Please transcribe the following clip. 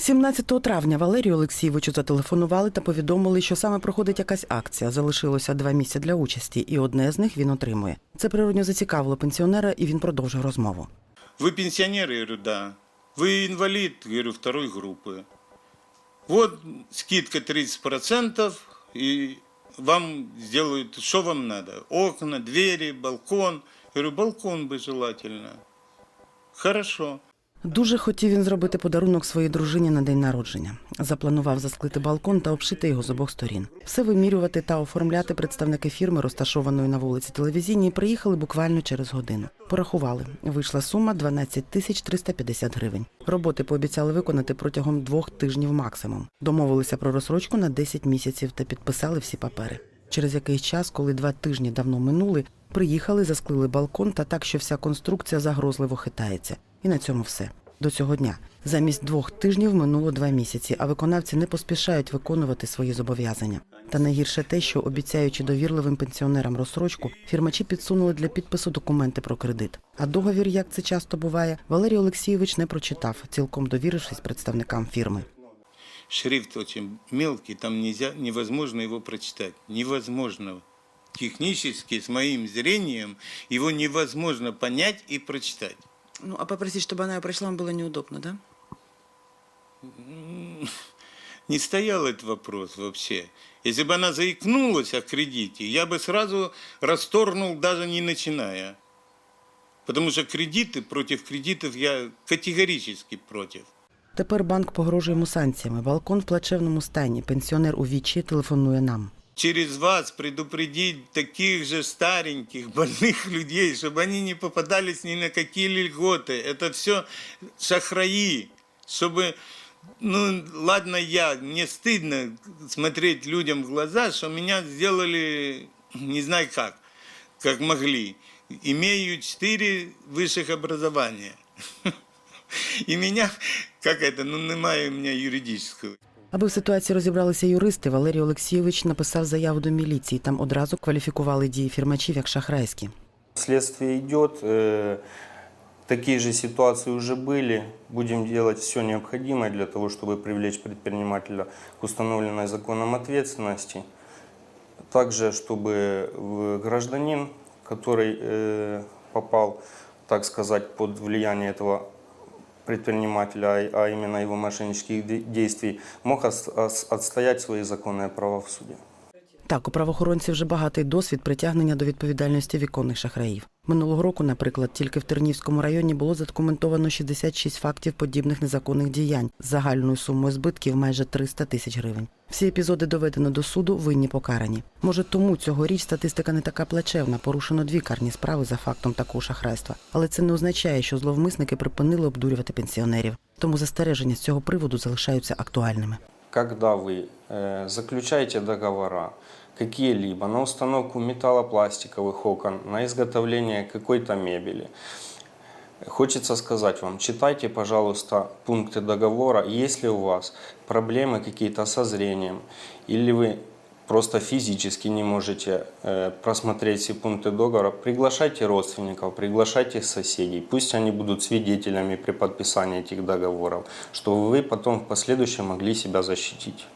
17 травня Валерію Олексійовичу зателефонували та повідомили, що саме проходить якась акція. Залишилося два місця для участі, і одне з них він отримує. Це природньо зацікавило пенсіонера, і він продовжив розмову. Вы пенсионер? Я говорю, да. Вы инвалид? Я говорю, второй группы. Вот скидка 30%, и вам сделают, что вам надо? Окна, двери, балкон. Я говорю, балкон бы желательно. Хорошо. Дуже хотів він зробити подарунок своїй дружині на день народження. Запланував засклити балкон та обшити його з обох сторін. Все вимірювати та оформляти представники фірми, розташованої на вулиці телевізійній, приїхали буквально через годину. Порахували. Вийшла сума 12 тисяч 350 гривень. Роботи пообіцяли виконати протягом двох тижнів максимум. Домовилися про розсрочку на 10 місяців та підписали всі папери. Через якийсь час, коли два тижні давно минули, приїхали, засклили балкон та так, що вся конструкція загрозливо хитається. І на цьому все. До цього дня. Замість двох тижнів минуло два місяці, а виконавці не поспішають виконувати свої зобов'язання. Та найгірше те, що обіцяючи довірливим пенсіонерам розсрочку, фірмачі підсунули для підпису документи про кредит. А договір, як це часто буває, Валерій Олексійович не прочитав, цілком довірившись представникам фірми. Шрифт очень мелкий, там нельзя, невозможно его прочитать. Невозможно. Технически, с моим зрением, его невозможно понять и прочитать. Ну, а попросить, чтобы она пришла, вам было неудобно, да? не стоял этот вопрос вообще. Если бы она заикнулась о кредите, я бы сразу расторгнул, даже не начиная. Потому что кредиты, против кредитов я категорически против. Тепер банк погрожує йому санкціями. Балкон в плачевному стані. Пенсіонер у вічі телефонує нам. Через вас предупредить таких же стареньких, больных людей, чтобы они не попадались ни на какие льготы. Это все шахраи, чтобы, ну, ладно я, мне стыдно смотреть людям в глаза, что меня сделали, не знаю как, как могли. Имею четыре высших образования. И меня, как это, ну, немає у меня юридического. Аби в ситуації розібралися юристи, Валерій Олексійович написав заяву до міліції. Там одразу кваліфікували дії фірмачів як шахрайські. Следствие идет, э, такие же ситуации уже были. Будем делать все необходимое для того, чтобы привлечь предпринимателя к установленной законом ответственности. Также, чтобы в- гражданин, который э, попал, так сказать, под влияние этого предпринимателя, а именно его мошеннических действий, мог отстоять свои законные права в суде. Так, у правоохоронців вже багатий досвід притягнення до відповідальності віконних шахраїв. Минулого року, наприклад, тільки в Тернівському районі було задокументовано 66 фактів подібних незаконних діянь з загальною сумою збитків майже 300 тисяч гривень. Всі епізоди доведено до суду, винні покарані. Може, тому цьогоріч статистика не така плачевна, порушено дві карні справи за фактом такого шахрайства. Але це не означає, що зловмисники припинили обдурювати пенсіонерів. Тому застереження з цього приводу залишаються актуальними. Когда вы э, заключаете договора какие-либо на установку металлопластиковых окон, на изготовление какой-то мебели, хочется сказать вам, читайте, пожалуйста, пункты договора, если у вас проблемы какие-то со зрением, или вы просто физически не можете э, просмотреть все пункты договора, приглашайте родственников, приглашайте соседей, пусть они будут свидетелями при подписании этих договоров, чтобы вы потом в последующем могли себя защитить.